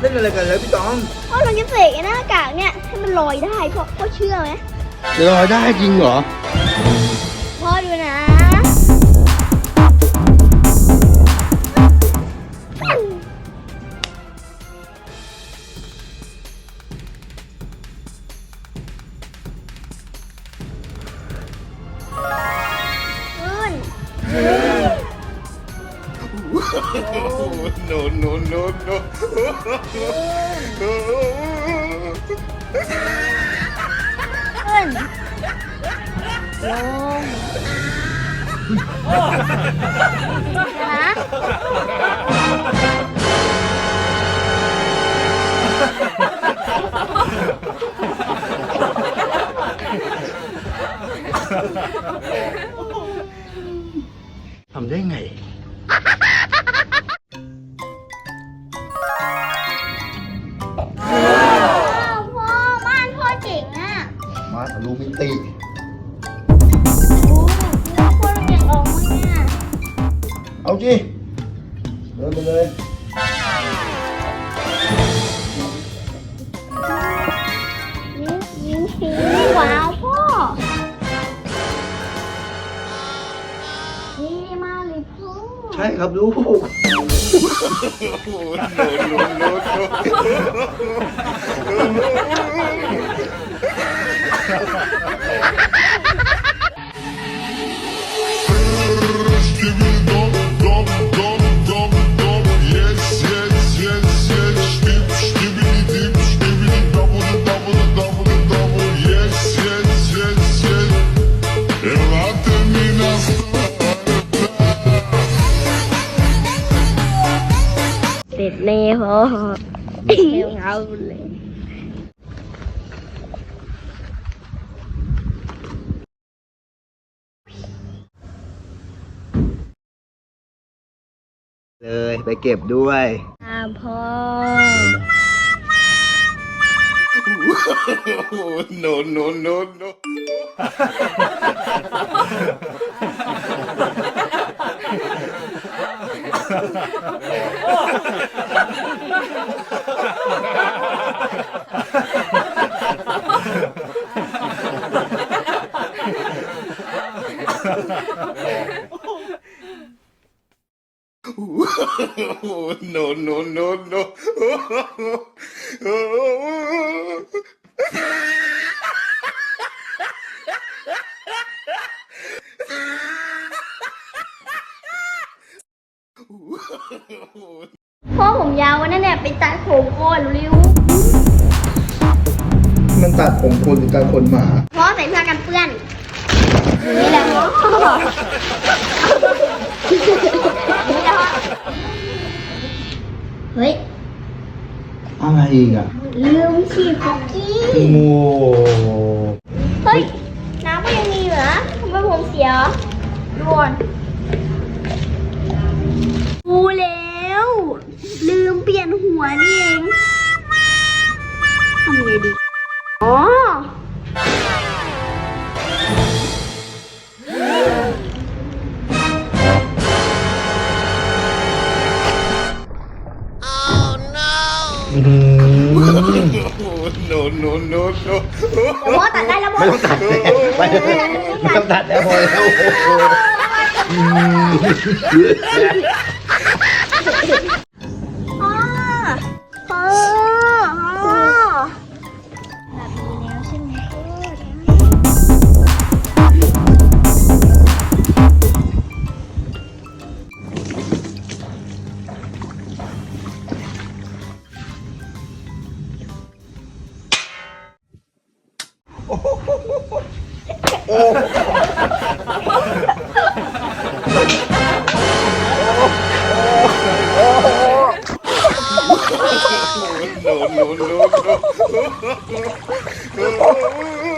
เล่นอะไรกันแล้วพี่ตองพ่อเราจะเสกไอ้หน้ากากเนี่ยให้มันลอยได้พ่อพ่อเชื่อไหมจะลอยได้จริงเหรอ พ่อดูนะขึ้น no no no no ขึ้นลงนะ มาทะลุมิติโอ้แล้วพ่อเราเก่งออกมั้งเนี่ยเอาจิเดินไปเลย ยิ้มยิ้มสีว้าวพ่อ นี่มากเลยพ่อใช่ครับลูก เสร็จแน่พ่อเร็วเงาเลย เลยไปเก็บด้วยตามพ่อ no no no no โน โนโนโนพ่อผมยาววันนั้นเนี่ยไปตัดผมก่อนเร็วมันตัดผมคนหรือตัดคนหมา พ่อใส่ผ้ากันเปื้อนนี่แหละพ่อนี่แหละพ่อเฮ้ย อะไรอีกอะลืมฉีดคุกกี้โอ้เฮ้ยน้ำก็ยังมีอยู่นะทำไมผมเสียด่วนกูแล้ว ลืมเปลี่ยนหัวนี่เองทำไงดีอ๋ออื no no no no พ่อตัดได้แล้วพ่อไม่ต้องตัดแล้วไม่ไม่ต้องตัดแล้วพอแล้ว 오. no, no, no, no.